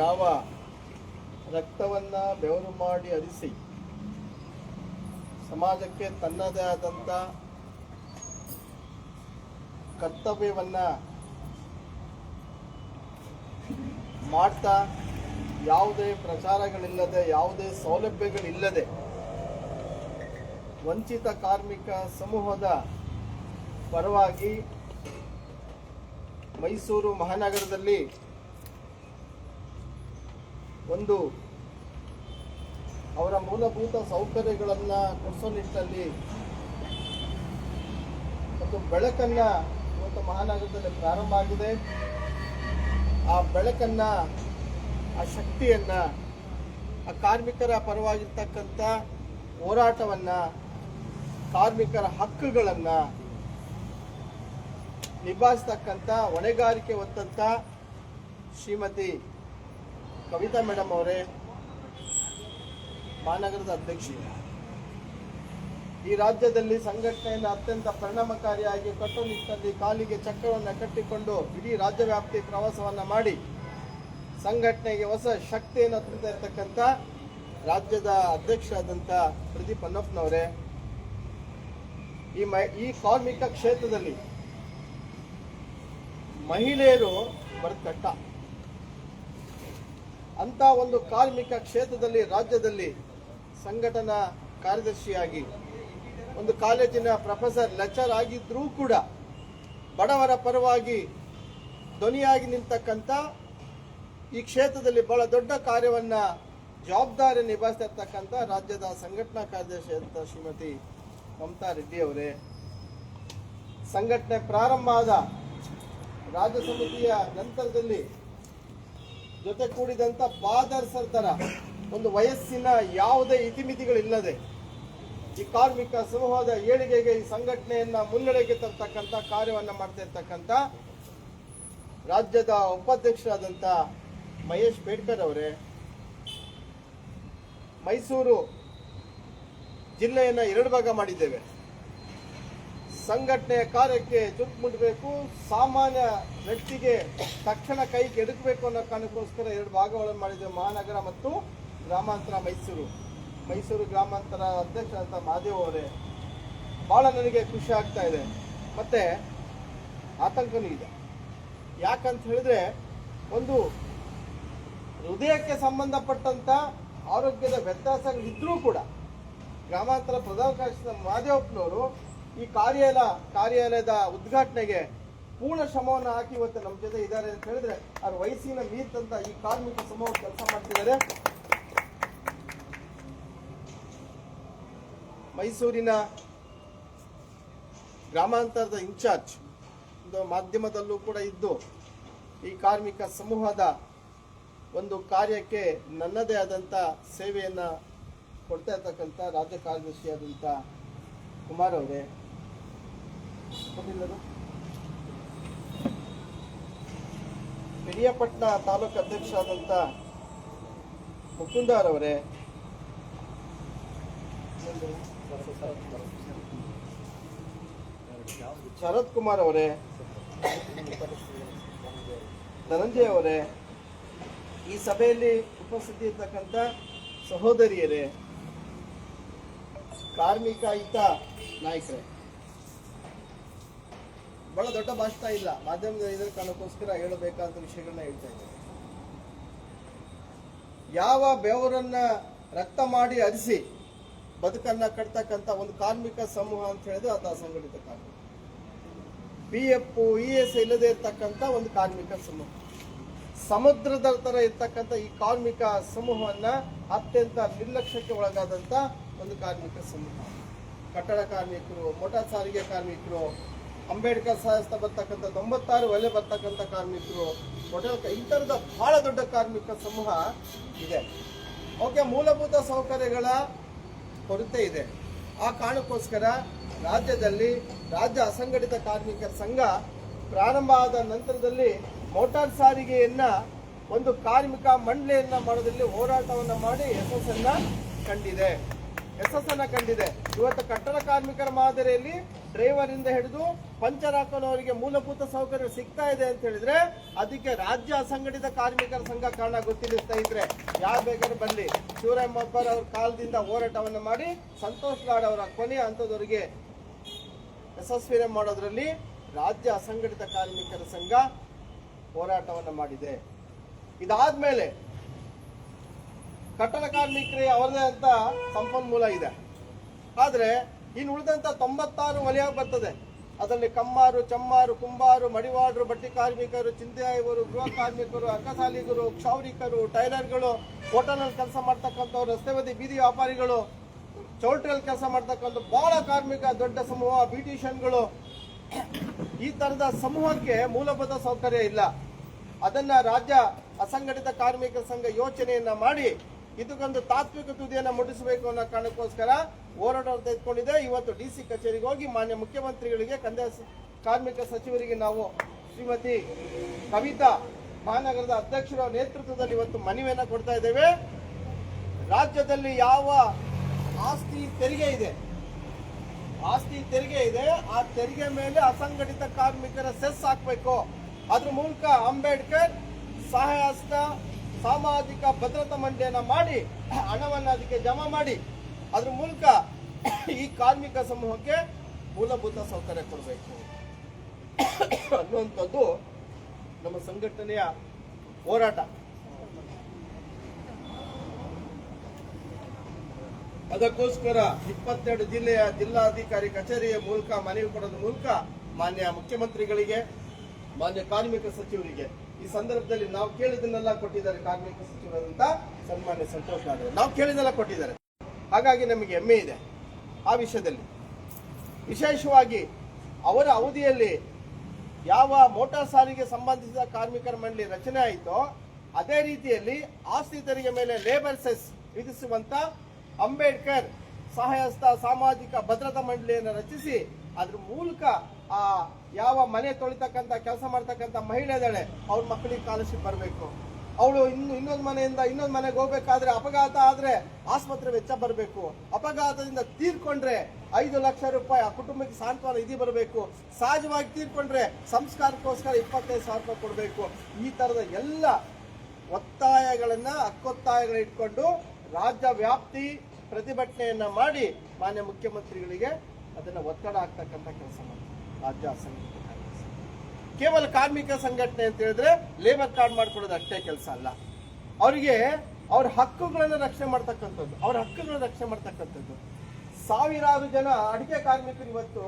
ಯಾವ ರಕ್ತವನ್ನು ಬೆವರು ಮಾಡಿ ಅರಿಸಿ ಸಮಾಜಕ್ಕೆ ತನ್ನದೇ ಆದಂಥ ಕರ್ತವ್ಯವನ್ನು ಮಾಡ್ತಾ ಯಾವುದೇ ಪ್ರಚಾರಗಳಿಲ್ಲದೆ, ಯಾವುದೇ ಸೌಲಭ್ಯಗಳಿಲ್ಲದೆ ವಂಚಿತ ಕಾರ್ಮಿಕ ಸಮೂಹದ ಪರವಾಗಿ ಮೈಸೂರು ಮಹಾನಗರದಲ್ಲಿ ಒಂದು ಅವರ ಮೂಲಭೂತ ಸೌಕರ್ಯಗಳನ್ನು ಕೊಡಿಸೋ ನಿಟ್ಟಲ್ಲಿ ಒಂದು ಬೆಳಕನ್ನ ಇವತ್ತು ಮಹಾನಗರದಲ್ಲಿ ಪ್ರಾರಂಭ ಆಗಿದೆ. ಆ ಬೆಳಕನ್ನ, ಆ ಶಕ್ತಿಯನ್ನ, ಆ ಕಾರ್ಮಿಕರ ಪರವಾಗಿರ್ತಕ್ಕಂಥ ಹೋರಾಟವನ್ನ, ಕಾರ್ಮಿಕರ ಹಕ್ಕುಗಳನ್ನ ನಿಭಾಯಿಸ್ತಕ್ಕಂಥ ಹೊಣೆಗಾರಿಕೆ ಹೊತ್ತಂಥ ಶ್ರೀಮತಿ ಕವಿತಾ ಮೇಡಮ್ ಅವರೇ, ಮಹಾನಗರದ ಅಧ್ಯಕ್ಷೆ ಈ ರಾಜ್ಯದಲ್ಲಿ ಸಂಘಟನೆಯನ್ನು ಅತ್ಯಂತ ಪರಿಣಾಮಕಾರಿಯಾಗಿ ಕಟ್ಟುನಿಟ್ಟಿನಲ್ಲಿ ಕಾಲಿಗೆ ಚಕ್ರವನ್ನು ಕಟ್ಟಿಕೊಂಡು ಇಡೀ ರಾಜ್ಯವ್ಯಾಪ್ತಿ ಪ್ರವಾಸವನ್ನ ಮಾಡಿ ಸಂಘಟನೆಗೆ ಹೊಸ ಶಕ್ತಿಯನ್ನು ಇರ್ತಕ್ಕಂಥ ರಾಜ್ಯದ ಅಧ್ಯಕ್ಷರಾದಂಥ ಪ್ರದೀಪ್ ಅನ್ನಪ್ಪನವರೇ ಈ ಮೈ ಈ ಕಾರ್ಮಿಕ ಕ್ಷೇತ್ರದಲ್ಲಿ ಮಹಿಳೆಯರು ಬರ್ತಟ್ಟ ಅಂತ ಒಂದು ಕಾರ್ಮಿಕ ಕ್ಷೇತ್ರದಲ್ಲಿ, ರಾಜ್ಯದಲ್ಲಿ ಸಂಘಟನಾ ಕಾರ್ಯದರ್ಶಿಯಾಗಿ, ಒಂದು ಕಾಲೇಜಿನ ಪ್ರೊಫೆಸರ್ ಲೆಕ್ಚರ್ ಆಗಿದ್ರೂ ಕೂಡ ಬಡವರ ಪರವಾಗಿ ಧ್ವನಿಯಾಗಿ ನಿಂತಕ್ಕಂಥ ಈ ಕ್ಷೇತ್ರದಲ್ಲಿ ಬಹಳ ದೊಡ್ಡ ಕಾರ್ಯವನ್ನ ಜವಾಬ್ದಾರಿ ನಿಭಾಯಿಸ್ತಾ ಇರ್ತಕ್ಕಂಥ ರಾಜ್ಯದ ಸಂಘಟನಾ ಕಾರ್ಯದರ್ಶಿ ಅಂತ ಶ್ರೀಮತಿ ಮಮತಾ ರೆಡ್ಡಿ ಅವರೇ. ಸಂಘಟನೆ ಪ್ರಾರಂಭ ಆದ ರಾಜ್ಯ ಸಮಿತಿಯ ನಂತರದಲ್ಲಿ ಜೊತೆ ಕೂಡಿದಂತ ಫಾದರ್ ಸರ್ತರ ಒಂದು ವಯಸ್ಸಿನ ಯಾವುದೇ ಇತಿಮಿತಿಗಳಿಲ್ಲದೆ ಈ ಕಾರ್ಮಿಕ ಸಮೂಹದ ಏಳಿಗೆಗೆ ಈ ಸಂಘಟನೆಯನ್ನ ಮುನ್ನಡೆಗೆ ತರ್ತಕ್ಕಂಥ ಕಾರ್ಯವನ್ನ ಮಾಡ್ತಾ ಇರ್ತಕ್ಕಂಥ ರಾಜ್ಯದ ಉಪಾಧ್ಯಕ್ಷರಾದಂಥ ಮಹೇಶ್ ಬೇಡ್ಕರ್ ಅವರೇ, ಮೈಸೂರು ಜಿಲ್ಲೆಯನ್ನ ಎರಡು ಭಾಗ ಮಾಡಿದ್ದೇವೆ. ಸಂಘಟನೆಯ ಕಾರ್ಯಕ್ಕೆ ಚುರುಕು ಮುಟ್ಟಬೇಕು ಸಾಮಾನ್ಯ ವ್ಯಕ್ತಿಗೆ ತಕ್ಷಣ ಕೈಗೆ ಎಡುಕಬೇಕು ಅನ್ನೋ ಕಾರಣಕ್ಕೋಸ್ಕರ ಎರಡು ಭಾಗಗಳನ್ನು ಮಾಡಿದ್ದೇವೆ ಮಹಾನಗರ ಮತ್ತು ಗ್ರಾಮಾಂತರ ಮೈಸೂರು. ಮೈಸೂರು ಗ್ರಾಮಾಂತರ ಅಧ್ಯಕ್ಷರಾದಂಥ ಮಹಾದೇವ್ ಅವರೇ. ಭಾಳ ನನಗೆ ಖುಷಿ ಆಗ್ತಾ ಇದೆ. ಮತ್ತೆ ಆತಂಕನೂ ಇದೆ ಯಾಕಂತ ಹೇಳಿದ್ರೆ, ಒಂದು ಹೃದಯಕ್ಕೆ ಸಂಬಂಧಪಟ್ಟಂತ ಆರೋಗ್ಯದ ವ್ಯತ್ಯಾಸಗಳಿದ್ರೂ ಕೂಡ ಗ್ರಾಮಾಂತರ ಪ್ರಧಾನ ಕಾರ್ಯದರ್ಶಿ ಮಹಾದೇವಪ್ಪನವರು ಈ ಕಾರ್ಯಾಲಯ ಕಾರ್ಯಾಲಯದ ಉದ್ಘಾಟನೆಗೆ ಪೂರ್ಣ ಶ್ರಮವನ್ನು ಹಾಕಿ ಇವತ್ತು ನಮ್ಮ ಜೊತೆ ಇದ್ದಾರೆ ಅಂತ ಹೇಳಿದ್ರೆ, ಅವ್ರ ವಯಸ್ಸಿನ ಮೀರ್ತಂತ ಈ ಕಾರ್ಮಿಕ ಸಮೂಹ ಕೆಲಸ ಮಾಡ್ತಿದ್ದಾರೆ. ಮೈಸೂರಿನ ಗ್ರಾಮಾಂತರದ ಇನ್ಚಾರ್ಜ್ ಒಂದು ಮಾಧ್ಯಮದಲ್ಲೂ ಕೂಡ ಇದ್ದು, ಈ ಕಾರ್ಮಿಕ ಸಮೂಹದ ಒಂದು ಕಾರ್ಯಕ್ಕೆ ನನ್ನದೇ ಆದಂಥ ಸೇವೆಯನ್ನು ಕೊಡ್ತಾ ಇರ್ತಕ್ಕಂಥ ರಾಜ್ಯ ಕಾರ್ಯದರ್ಶಿಯಾದಂಥ ಕುಮಾರ್ ಅವರೇ. ಪಿರಿಯಾಪಟ್ಟಣ ತಾಲೂಕು ಆದಂತ ಮುಕುಂದಾರ್ ಅವರೇ, ಶರತ್ ಕುಮಾರ್ ಅವರೇ, ಧನಂಜಯ ಅವರೇ, ಈ ಸಭೆಯಲ್ಲಿ ಉಪಸ್ಥಿತಿ ಇರ್ತಕ್ಕಂಥ ಸಹೋದರಿಯರೇ, ಕಾರ್ಮಿಕ ಹಿತ ನಾಯಕರೇ. ಬಹಳ ದೊಡ್ಡ ಭಾಷಣ ಇಲ್ಲ. ಮಾಧ್ಯಮದ ಇದರ ಕಾರಣಕ್ಕೋಸ್ಕರ ಹೇಳಬೇಕಾದ ವಿಷಯಗಳನ್ನ ಹೇಳ್ತಾ ಇದ್ದೇನೆ. ಯಾವ ಬೆವರನ್ನ ರಕ್ತ ಮಾಡಿ ಅರಿಸಿ ಬದುಕನ್ನ ಕಟ್ತಕ್ಕಂಥ ಒಂದು ಕಾರ್ಮಿಕ ಸಮೂಹ ಅಂತ ಹೇಳಿದ್ರೆ ಅದು ಅಸಂಘಟಿತ ಕಾರ್ಮಿಕ. ಪಿ ಎಫ್ ಇ ಎಸ್ ಇಲ್ಲದೆ ಇರ್ತಕ್ಕಂಥ ಒಂದು ಕಾರ್ಮಿಕ ಸಮೂಹ. ಸಮುದ್ರದ ತರ ಇರ್ತಕ್ಕಂಥ ಈ ಕಾರ್ಮಿಕ ಸಮೂಹವನ್ನ ಅತ್ಯಂತ ನಿರ್ಲಕ್ಷ್ಯಕ್ಕೆ ಒಳಗಾದಂತ ಒಂದು ಕಾರ್ಮಿಕ ಸಮೂಹ. ಕಟ್ಟಡ ಕಾರ್ಮಿಕರು, ಮೋಟಾರ್ ಸಾರಿಗೆ ಕಾರ್ಮಿಕರು ಅಂಬೇಡ್ಕರ್ ಸಹಸ್ತ ಬರ್ತಕ್ಕಂಥ ತೊಂಬತ್ತಾರು ಒಲೆ ಬರ್ತಕ್ಕಂಥ ಕಾರ್ಮಿಕರು, ಹೋಟೆಲ್ ಇಂಥರದ ಬಹಳ ದೊಡ್ಡ ಕಾರ್ಮಿಕ ಸಮೂಹ ಇದೆ. ಅವಕ್ಕೆ ಮೂಲಭೂತ ಸೌಕರ್ಯಗಳ ಕೊರತೆ ಇದೆ. ಆ ಕಾರಣಕ್ಕೋಸ್ಕರ ರಾಜ್ಯದಲ್ಲಿ ರಾಜ್ಯ ಅಸಂಘಟಿತ ಕಾರ್ಮಿಕರ ಸಂಘ ಪ್ರಾರಂಭ ಆದ ನಂತರದಲ್ಲಿ ಮೋಟಾರ್ ಸಾರಿಗೆಯನ್ನ ಒಂದು ಕಾರ್ಮಿಕ ಮಂಡಳಿಯನ್ನ ಮಾಡೋದ್ರಲ್ಲಿ ಹೋರಾಟವನ್ನು ಮಾಡಿ ಯಶಸ್ಸನ್ನ ಕಂಡಿದೆ. ಯಶಸ್ಸನ್ನ ಕಂಡಿದೆ. ಇವತ್ತು ಕಟ್ಟಡ ಕಾರ್ಮಿಕರ ಮಾದರಿಯಲ್ಲಿ ಡ್ರೈವರ್ ಇಂದ ಹಿಡಿದು ಪಂಚರ್ ಹಾಕೋನವರಿಗೆ ಮೂಲಭೂತ ಸೌಕರ್ಯ ಸಿಗ್ತಾ ಇದೆ ಅಂತ ಹೇಳಿದ್ರೆ ಅದಕ್ಕೆ ರಾಜ್ಯ ಅಸಂಘಟಿತ ಕಾರ್ಮಿಕರ ಸಂಘ ಕಾರಣ ಗೊತ್ತಿಲ್ಲ ಸ್ನೇಹಿತರೆ ಯಾರು ಬೇಕಾದ್ರೂ ಬರಲಿ ಶಿವರಾಮ್ ಅವ್ರ ಕಾಲದಿಂದ ಹೋರಾಟವನ್ನು ಮಾಡಿ ಸಂತೋಷ್ ಲಾಡ್ ಅವರ ಕೊನೆಯ ಹಂತದವರಿಗೆ ಯಶಸ್ವಿನ ಮಾಡೋದ್ರಲ್ಲಿ ರಾಜ್ಯ ಅಸಂಘಟಿತ ಕಾರ್ಮಿಕರ ಸಂಘ ಹೋರಾಟವನ್ನು ಮಾಡಿದೆ. ಇದಾದ್ಮೇಲೆ ಕಟ್ಟಡ ಕಾರ್ಮಿಕರಿಗೆ ಅವರದೇ ಅಂತ ಸಂಪನ್ಮೂಲ ಇದೆ. ಆದ್ರೆ ಇನ್ನು ಉಳಿದಂಥ ತೊಂಬತ್ತಾರು ವಲಯ ಬರ್ತದೆ. ಅದರಲ್ಲಿ ಕಮ್ಮಾರು, ಚಮ್ಮಾರು, ಕುಂಬಾರು ಮಡಿವಾಡರು ಬಟ್ಟೆ ಕಾರ್ಮಿಕರು ಗೃಹ ಕಾರ್ಮಿಕರು ಅಕ್ಕಸಾಲಿಗರು ಕ್ಷೌರಿಕರು, ಟೈಲರ್ಗಳು, ಹೋಟೆಲ್ನಲ್ಲಿ ಕೆಲಸ ಮಾಡ್ತಕ್ಕಂಥವ್ರು, ರಸ್ತೆ ಬದಿ, ಬೀದಿ ವ್ಯಾಪಾರಿಗಳು, ಚೌಲ್ಟ್ರಿಯಲ್ಲಿ ಕೆಲಸ ಮಾಡ್ತಕ್ಕಂಥ ಬಹಳ ಕಾರ್ಮಿಕ, ದೊಡ್ಡ ಸಮೂಹ, ಬ್ಯೂಟಿಷಿಯನ್ಗಳು. ಈ ತರದ ಸಮೂಹಕ್ಕೆ ಮೂಲಭೂತ ಸೌಕರ್ಯ ಇಲ್ಲ. ಅದನ್ನ ರಾಜ್ಯ ಅಸಂಘಟಿತ ಕಾರ್ಮಿಕ ಸಂಘ ಯೋಚನೆಯನ್ನು ಮಾಡಿ ಇದಕ್ಕೊಂದು ತಾತ್ವಿಕ ತುದಿಯನ್ನು ಮುಟ್ಟಿಸಬೇಕು ಅನ್ನೋ ಕಾರಣಕ್ಕೋಸ್ಕರ ಹೋರಾಟ ತೆಗೆದುಕೊಂಡಿದೆ ಇವತ್ತು ಡಿ ಸಿ ಕಚೇರಿಗೆ ಹೋಗಿ ಮಾನ್ಯ ಮುಖ್ಯಮಂತ್ರಿಗಳಿಗೆ, ಕಂದಾಯ ಕಾರ್ಮಿಕ ಸಚಿವರಿಗೆ ನಾವು ಶ್ರೀಮತಿ ಕವಿತಾ ಮಹಾನಗರದ ಅಧ್ಯಕ್ಷರ ನೇತೃತ್ವದಲ್ಲಿ ಇವತ್ತು ಮನವಿಯನ್ನು ಕೊಡ್ತಾ ಇದ್ದೇವೆ. ರಾಜ್ಯದಲ್ಲಿ ಯಾವ ಆಸ್ತಿ ತೆರಿಗೆ ಇದೆ? ಆಸ್ತಿ ತೆರಿಗೆ ಇದೆ. ಆ ತೆರಿಗೆ ಮೇಲೆ ಅಸಂಘಟಿತ ಕಾರ್ಮಿಕರ ಸೆಸ್ ಹಾಕಬೇಕು. ಅದ್ರ ಮೂಲಕ ಅಂಬೇಡ್ಕರ್ ಸಹಾಯಸ್ತ ಸಾಮಾಜಿಕ ಭದ್ರತಾ ಮಂಡಳಿಯನ್ನ ಮಾಡಿ, ಹಣವನ್ನು ಅದಕ್ಕೆ ಜಮಾ ಮಾಡಿ, ಅದ್ರ ಮೂಲಕ ಈ ಕಾರ್ಮಿಕ ಸಮೂಹಕ್ಕೆ ಮೂಲಭೂತ ಸೌಕರ್ಯ ಕೊಡಬೇಕು. ಅನ್ನುವಂಥದ್ದು ನಮ್ಮ ಸಂಘಟನೆಯ ಹೋರಾಟ. ಅದಕ್ಕೋಸ್ಕರ ಇಪ್ಪತ್ತೆರಡು ಜಿಲ್ಲೆಯ ಜಿಲ್ಲಾಧಿಕಾರಿ ಕಚೇರಿಯ ಮೂಲಕ, ಮನವಿ ಕೊಡೋದ್ರ ಮೂಲಕ ಮಾನ್ಯ ಮುಖ್ಯಮಂತ್ರಿಗಳಿಗೆ, ಮಾನ್ಯ ಕಾರ್ಮಿಕ ಸಚಿವರಿಗೆ ಈ ಸಂದರ್ಭದಲ್ಲಿ ನಾವು ಕೇಳಿದ್ದನ್ನೆಲ್ಲ ಕೊಟ್ಟಿದ್ದಾರೆ ಕಾರ್ಮಿಕ ಸಚಿವರಂತ ಸನ್ಮಾನ್ಯ ಸಂತೋಷ್ ಲಾಡ್ ನಾವು ಕೇಳಿದ್ದೆಲ್ಲ ಕೊಟ್ಟಿದ್ದಾರೆ. ಹಾಗಾಗಿ ನಮಗೆ ಹೆಮ್ಮೆ ಇದೆ ಆ ವಿಷಯದಲ್ಲಿ. ವಿಶೇಷವಾಗಿ ಅವರ ಅವಧಿಯಲ್ಲಿ ಯಾವ ಮೋಟಾರ್ ಸಾರಿಗೆ ಸಂಬಂಧಿಸಿದ ಕಾರ್ಮಿಕರ ಮಂಡಳಿ ರಚನೆ ಆಯಿತೋ, ಅದೇ ರೀತಿಯಲ್ಲಿ ಆಸ್ತಿ ತೆರಿಗೆ ಮೇಲೆ ಲೇಬರ್ ಸೆಸ್ ವಿಧಿಸುವಂತ ಅಂಬೇಡ್ಕರ್ ಸಹಾಯಸ್ಥ ಸಾಮಾಜಿಕ ಭದ್ರತಾ ಮಂಡಳಿಯನ್ನು ರಚಿಸಿ, ಅದ್ರ ಮೂಲಕ ಆ, ಯಾವ ಮನೆ ತೊಳಿತಕ್ಕಂಥ ಕೆಲಸ ಮಾಡ್ತಕ್ಕಂಥ ಮಹಿಳೆ ಇದ್ದಾಳೆ ಅವ್ರ ಮಕ್ಕಳಿಗೆ ಸ್ಕಾಲರ್ಶಿಪ್ ಬರಬೇಕು. ಅವಳು ಇನ್ನು ಇನ್ನೊಂದು ಮನೆಯಿಂದ ಇನ್ನೊಂದು ಮನೆಗೆ ಹೋಗ್ಬೇಕಾದ್ರೆ ಅಪಘಾತ ಆದ್ರೆ ಆಸ್ಪತ್ರೆ ವೆಚ್ಚ ಬರಬೇಕು. ಅಪಘಾತದಿಂದ ತೀರ್ಕೊಂಡ್ರೆ ಐದು ಲಕ್ಷ ರೂಪಾಯಿ ಆ ಕುಟುಂಬಕ್ಕೆ ಸಾಂತ್ವನ ನಿಧಿ ಬರಬೇಕು. ಸಹಜವಾಗಿ ತೀರ್ಕೊಂಡ್ರೆ ಸಂಸ್ಕಾರಕ್ಕೋಸ್ಕರ ಇಪ್ಪತ್ತೈದು ಸಾವಿರ ರೂಪಾಯಿ ಕೊಡಬೇಕು. ಈ ತರದ ಎಲ್ಲ ಒತ್ತಾಯಗಳನ್ನ ಹಕ್ಕೊತ್ತಾಯಗಳ ಇಟ್ಕೊಂಡು ರಾಜ್ಯ ವ್ಯಾಪ್ತಿ ಪ್ರತಿಭಟನೆಯನ್ನ ಮಾಡಿ ಮಾನ್ಯ ಮುಖ್ಯಮಂತ್ರಿಗಳಿಗೆ ಅದನ್ನ ಒತ್ತಡ ಆಗ್ತಕ್ಕಂಥ ಕೆಲಸ ಮಾಡ್ತಾರೆ. ರಾಜ್ಯ ಕೇವಲ ಕಾರ್ಮಿಕ ಸಂಘಟನೆ ಅಂತ ಹೇಳಿದ್ರೆ ಲೇಬರ್ ಕಾರ್ಡ್ ಮಾಡ್ಕೊಡೋದು ಅಷ್ಟೇ ಕೆಲಸ ಅಲ್ಲ. ಅವರಿಗೆ ಅವ್ರ ಹಕ್ಕುಗಳನ್ನು ರಕ್ಷಣೆ ಮಾಡ್ತಕ್ಕಂಥದ್ದು, ಅವ್ರ ಹಕ್ಕುಗಳನ್ನು ರಕ್ಷಣೆ ಮಾಡ್ತಕ್ಕಂಥದ್ದು. ಸಾವಿರಾರು ಜನ ಅಡಿಕೆ ಕಾರ್ಮಿಕರು ಇವತ್ತು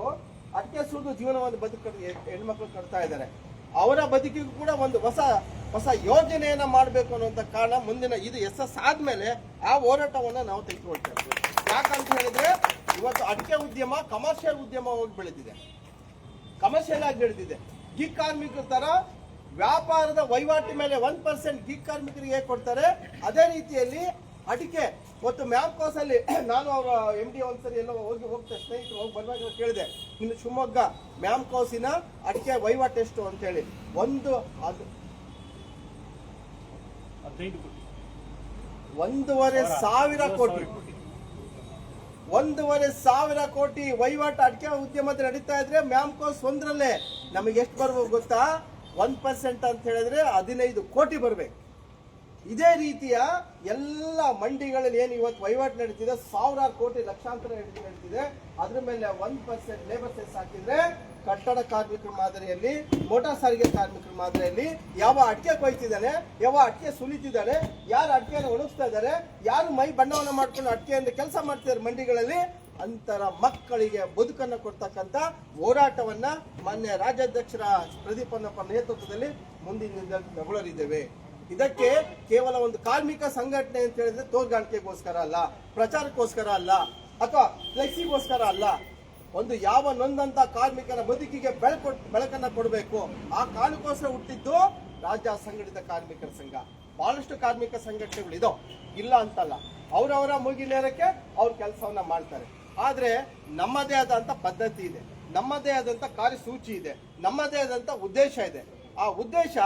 ಅಡಿಕೆ ಸುಡಿದು ಜೀವನವನ್ನು ಬದುಕ ಹೆಣ್ಮಕ್ಳು ಕಟ್ತಾ ಇದ್ದಾರೆ. ಅವರ ಬದುಕಿಗೂ ಕೂಡ ಒಂದು ಹೊಸ ಹೊಸ ಯೋಜನೆಯನ್ನ ಮಾಡಬೇಕು ಅನ್ನುವಂಥ ಕಾರಣ ಮುಂದಿನ ಇದು ಯಶಸ್ ಆದ್ಮೇಲೆ ಆ ಹೋರಾಟವನ್ನು ನಾವು ತೆಗೆದುಕೊಳ್ತೇವೆ. ಯಾಕಂತ ಹೇಳಿದ್ರೆ ಇವತ್ತು ಅಡಿಕೆ ಉದ್ಯಮ ಕಮರ್ಷಿಯಲ್ ಉದ್ಯಮವಾಗಿ ಬೆಳೆದಿದೆ. ಕಮರ್ಷಿಯಲ್ ಆಗಿ ಬೆಳೆದಿದೆ. ಗಿಗ್ ಕಾರ್ಮಿಕರ ತರ ವ್ಯಾಪಾರದ ವಹಿವಾಟಿ ಮೇಲೆ ಒನ್ ಪರ್ಸೆಂಟ್ ಗಿಗ್ ಕಾರ್ಮಿಕರಿಗೆ ಕೊಡ್ತಾರೆ? ಅದೇ ರೀತಿಯಲ್ಲಿ ಅಡಿಕೆ ಮತ್ತು ಮ್ಯಾಮ್ ಅಲ್ಲಿ ನಾನು ಅವರ ಎಂ ಡಿ ಒಂದ್ಸರಿ ಎಲ್ಲ ಹೋಗಿ ಹೋಗ್ತಾ ಸ್ನೇಹಿತರು ಹೋಗಿ ಬರುವಾಗ ಕೇಳಿದೆ ಇನ್ನು ಶಿವಮೊಗ್ಗ ಮ್ಯಾಮ್ಕೋಸಿನ ಅಡಿಕೆ ವಹಿವಾಟು ಎಷ್ಟು? ಅಂತ ಹೇಳಿ. ಒಂದು ಅದು ಒಂದೂವರೆ ಸಾವಿರ ಕೋಟಿ. ಒಂದೂವರೆ ಸಾವಿರ ಕೋಟಿ ವಹಿವಾಟು ಅಡಿಕೆ ಉದ್ಯಮದ ನಡೀತಾ ಇದ್ರೆ ಮ್ಯಾಮ್ಕೋಸ್ ಒಂದರಲ್ಲೇ ನಮಗೆ ಎಷ್ಟು ಬರ್ಬೇಕು ಗೊತ್ತಾ? ಒನ್ ಪರ್ಸೆಂಟ್ ಅಂತ ಹೇಳಿದ್ರೆ ಹದಿನೈದು ಕೋಟಿ ಬರಬೇಕು. ಇದೇ ರೀತಿಯ ಎಲ್ಲ ಮಂಡಿಗಳಲ್ಲಿ ಏನು ಇವತ್ತು ವಹಿವಾಟು ನಡೀತಿದೆ, ಸಾವಿರಾರು ಕೋಟಿ ಲಕ್ಷಾಂತರ ನಡೀತಿ- ನಡೀತಿದೆ. ಅದ್ರ ಮೇಲೆ ಒನ್ ಪರ್ಸೆಂಟ್ ಲೇಬರ್ ಸೆಸ್ ಹಾಕಿದ್ರೆ ಕಟ್ಟಡ ಕಾರ್ಮಿಕರ ಮಾದರಿಯಲ್ಲಿ, ಮೋಟಾರ್ ಸಾರಿಗೆ ಕಾರ್ಮಿಕರ ಮಾದರಿಯಲ್ಲಿ ಯಾವ ಅಡಿಕೆ ಕೊಯ್ತಿದ್ದಾನೆ, ಯಾವ ಅಡಿಕೆ ಸುಲಿತಿದ್ದಾನೆ, ಯಾರು ಅಡಿಕೆಯನ್ನು ಒಣಗಿಸ್ತಾ ಇದ್ದಾರೆ, ಯಾರು ಮೈ ಬಣ್ಣವನ್ನು ಮಾಡ್ಕೊಂಡು ಅಡಿಕೆಯನ್ನು ಕೆಲಸ ಮಾಡ್ತಿದ್ದಾರೆ ಮಂಡಿಗಳಲ್ಲಿ, ಅಂತರ ಮಕ್ಕಳಿಗೆ ಬದುಕನ್ನು ಕೊಡ್ತಕ್ಕಂಥ ಹೋರಾಟವನ್ನ ಮಾನ್ಯ ರಾಜ್ಯಾಧ್ಯಕ್ಷರ ಪ್ರದೀಪನಪ್ಪ ನೇತೃತ್ವದಲ್ಲಿ ಮುಂದಿನ ತಗೊಳ್ಳಲಿದ್ದೇವೆ ಇದಕ್ಕೆ ಕೇವಲ ಒಂದು ಕಾರ್ಮಿಕ ಸಂಘಟನೆ ಅಂತ ಹೇಳಿದ್ರೆ ತೋರ್ಗಾಣಿಕೆಗೋಸ್ಕರ ಅಲ್ಲ, ಪ್ರಚಾರಕ್ಕೋಸ್ಕರ ಅಲ್ಲ, ಅಥವಾ ಫ್ಲೆಕ್ಸಿಗೋಸ್ಕರ ಅಲ್ಲ ಒಂದು ಯಾವ ನೊಂದಂತ ಕಾರ್ಮಿಕರ ಬದುಕಿಗೆ ಬೆಳಕು ಬೆಳಕನ್ನ ಕೊಡಬೇಕು? ಆ ಕಾರಣಕ್ಕೋಸ್ಕರ ಹುಟ್ಟಿದ್ದು ರಾಜ್ಯ ಸಂಘಟಿತ ಕಾರ್ಮಿಕರ ಸಂಘ. ಬಹಳಷ್ಟು ಕಾರ್ಮಿಕ ಸಂಘಟನೆಗಳು ಇದೋ ಇಲ್ಲ ಅಂತಲ್ಲ. ಅವರವರ ಮುಗಿ ನೇರಕ್ಕೆ ಅವ್ರ ಕೆಲಸವನ್ನ ಮಾಡ್ತಾರೆ. ಆದ್ರೆ ನಮ್ಮದೇ ಆದಂತ ಪದ್ಧತಿ ಇದೆ. ನಮ್ಮದೇ ಆದಂತ ಕಾರ್ಯಸೂಚಿ ಇದೆ. ನಮ್ಮದೇ ಆದಂತ ಉದ್ದೇಶ ಇದೆ. ಆ ಉದ್ದೇಶ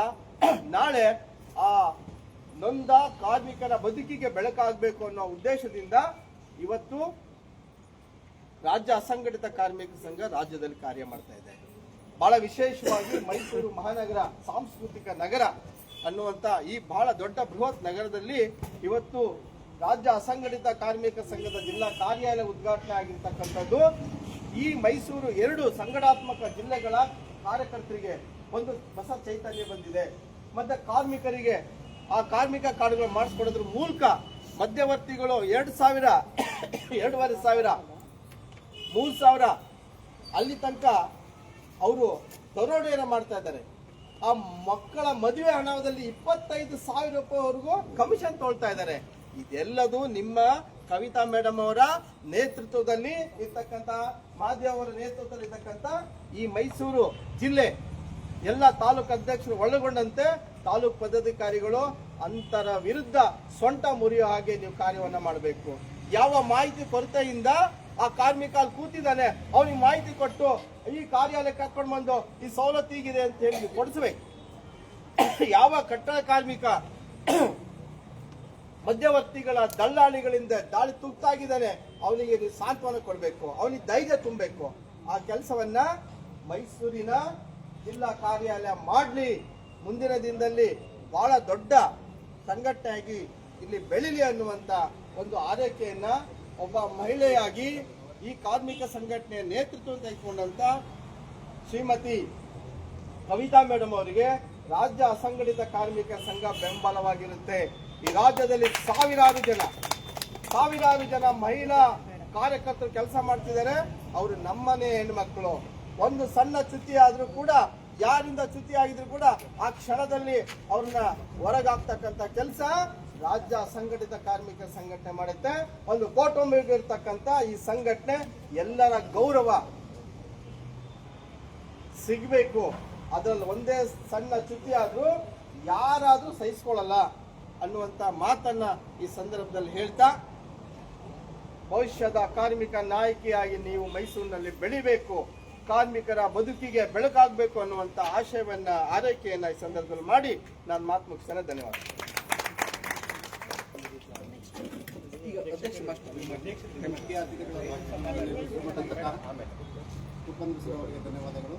ನಾಳೆ ಆ ನೊಂದ ಕಾರ್ಮಿಕರ ಬದುಕಿಗೆ ಬೆಳಕಾಗಬೇಕು ಅನ್ನೋ ಉದ್ದೇಶದಿಂದ ಇವತ್ತು ರಾಜ್ಯ ಅಸಂಘಟಿತ ಕಾರ್ಮಿಕ ಸಂಘ ರಾಜ್ಯದಲ್ಲಿ ಕಾರ್ಯ ಮಾಡ್ತಾ ಇದೆ. ಬಹಳ ವಿಶೇಷವಾಗಿ ಮೈಸೂರು ಮಹಾನಗರ ಸಾಂಸ್ಕೃತಿಕ ನಗರ ಅನ್ನುವಂತ ಈ ಬಹಳ ದೊಡ್ಡ ಬೃಹತ್ ನಗರದಲ್ಲಿ ಇವತ್ತು ರಾಜ್ಯ ಅಸಂಘಟಿತ ಕಾರ್ಮಿಕ ಸಂಘದ ಜಿಲ್ಲಾ ಕಾರ್ಯಾಲಯ ಉದ್ಘಾಟನೆ ಆಗಿರ್ತಕ್ಕಂಥದ್ದು. ಈ ಮೈಸೂರು ಎರಡು ಸಂಘಟಾತ್ಮಕ ಜಿಲ್ಲೆಗಳ ಕಾರ್ಯಕರ್ತರಿಗೆ ಒಂದು ಹೊಸ ಚೈತನ್ಯ ಬಂದಿದೆ. ಮತ್ತೆ ಕಾರ್ಮಿಕರಿಗೆ ಆ ಕಾರ್ಮಿಕ ಕಾರ್ಡ್ಗಳು ಮಾಡಿಸ್ಕೊಡೋದ್ರ ಮೂಲಕ ಮಧ್ಯವರ್ತಿಗಳು ಎರಡು ಸಾವಿರ, ಎರಡೂವರೆ ಸಾವಿರ ಮೂರು ಸಾವಿರ. ಅಲ್ಲಿ ತನಕ ಅವರು ದರೋಡೆಯನ್ನು ಮಾಡ್ತಾ ಇದ್ದಾರೆ. ಆ ಮಕ್ಕಳ ಮದುವೆ ಹಣದಲ್ಲಿ ಇಪ್ಪತ್ತೈದು ಸಾವಿರ ರೂಪಾಯಿವರೆಗೂ ಕಮಿಷನ್ ತೊಳ್ತಾ ಇದ್ದಾರೆ. ಇದೆಲ್ಲದು ನಿಮ್ಮ ಕವಿತಾ ಮೇಡಮ್ ಅವರ ನೇತೃತ್ವದಲ್ಲಿ ಇರ್ತಕ್ಕಂಥ ಮಾಧ್ಯ ಅವರ ನೇತೃತ್ವದಲ್ಲಿ ಇರ್ತಕ್ಕಂಥ ಈ ಮೈಸೂರು ಜಿಲ್ಲೆ ಎಲ್ಲ ತಾಲೂಕು ಅಧ್ಯಕ್ಷರು ಒಳಗೊಂಡಂತೆ ತಾಲೂಕು ಪದಾಧಿಕಾರಿಗಳು ಅಂತರ ವಿರುದ್ಧ ಸೊಂಟ ಮುರಿಯೋ ಹಾಗೆ ನೀವು ಕಾರ್ಯವನ್ನು ಮಾಡಬೇಕು. ಯಾವ ಮಾಹಿತಿ ಕೊರತೆಯಿಂದ ಆ ಕಾರ್ಮಿಕ ಅಲ್ಲಿ ಕೂತಿದ್ದಾನೆ, ಅವನಿಗೆ ಮಾಹಿತಿ ಕೊಟ್ಟು ಈ ಕಾರ್ಯಾಲಯಕ್ಕೆ ಕರ್ಕೊಂಡು ಬಂದು ಈ ಸವಲತ್ತು ಹೀಗಿದೆ ಅಂತ ಹೇಳಿ ಕೊಡಿಸ್ಬೇಕು. ಯಾವ ಕಟ್ಟಡ ಕಾರ್ಮಿಕ ಮಧ್ಯವರ್ತಿಗಳ ದಳ್ಳಾಳಿಗಳಿಂದ ದಾಳಿ ತುತ್ತಾಗಿದ್ದಾನೆ, ಅವನಿಗೆ ಸಾಂತ್ವನ ಕೊಡಬೇಕು, ಅವನಿಗೆ ಧೈರ್ಯ ತುಂಬಬೇಕು. ಆ ಕೆಲಸವನ್ನ ಮೈಸೂರಿನ ಜಿಲ್ಲಾ ಕಾರ್ಯಾಲಯ ಮಾಡಲಿ. ಮುಂದಿನ ದಿನದಲ್ಲಿ ಬಹಳ ದೊಡ್ಡ ಸಂಘಟನೆಯಾಗಿ ಇಲ್ಲಿ ಬೆಳಿಲಿ ಅನ್ನುವಂತ ಒಂದು ಆರೈಕೆಯನ್ನ ಒಬ್ಬ ಮಹಿಳೆಯಾಗಿ ಈ ಕಾರ್ಮಿಕ ಸಂಘಟನೆಯ ನೇತೃತ್ವ ತೆಗೆದುಕೊಂಡಂತ ಶ್ರೀಮತಿ ಕವಿತಾ ಮೇಡಮ್ ಅವರಿಗೆ ರಾಜ್ಯ ಅಸಂಘಟಿತ ಕಾರ್ಮಿಕ ಸಂಘ ಬೆಂಬಲವಾಗಿರುತ್ತೆ. ಈ ರಾಜ್ಯದಲ್ಲಿ ಸಾವಿರಾರು ಜನ ಸಾವಿರಾರು ಜನ ಮಹಿಳಾ ಕಾರ್ಯಕರ್ತರು ಕೆಲಸ ಮಾಡ್ತಿದ್ದಾರೆ. ಅವರು ನಮ್ಮನೆ ಹೆಣ್ಮಕ್ಳು. ಒಂದು ಸಣ್ಣ ಚ್ಯುತಿ ಆದರೂ ಕೂಡ, ಯಾರಿಂದ ಚ್ಯುತಿ ಆಗಿದ್ರು ಕೂಡ ಆ ಕ್ಷಣದಲ್ಲಿ ಅವ್ರನ್ನ ಹೊರಗಾಗ್ತಕ್ಕಂಥ ಕೆಲಸ ರಾಜ್ಯ ಅಸಂಘಟಿತ ಕಾರ್ಮಿಕ ಸಂಘಟನೆ ಮಾಡುತ್ತೆ. ಒಂದು ಕೌಟುಂಬಿಕ ಇರ್ತಕ್ಕಂತ ಈ ಸಂಘಟನೆ ಎಲ್ಲರ ಗೌರವ ಸಿಗಬೇಕು. ಅದ್ರಲ್ಲಿ ಒಂದೇ ಸಣ್ಣ ಚ್ಯುತಿ ಆದ್ರೂ ಯಾರಾದ್ರೂ ಸಹಿಸ್ಕೊಳ್ಳಲ್ಲ ಅನ್ನುವಂತ ಮಾತನ್ನ ಈ ಸಂದರ್ಭದಲ್ಲಿ ಹೇಳ್ತಾ, ಭವಿಷ್ಯದ ಕಾರ್ಮಿಕ ನಾಯಕಿಯಾಗಿ ನೀವು ಮೈಸೂರಿನಲ್ಲಿ ಬೆಳಿಬೇಕು, ಕಾರ್ಮಿಕರ ಬದುಕಿಗೆ ಬೆಳಕಾಗಬೇಕು ಅನ್ನುವಂತ ಆಶಯವನ್ನ, ಆರೈಕೆಯನ್ನ ಈ ಸಂದರ್ಭದಲ್ಲಿ ಮಾಡಿ. ನಾನು ಮಾತು ಮುಗಿಸ್ತೇನೆ ಧನ್ಯವಾದ ಧನ್ಯವಾದಗಳು.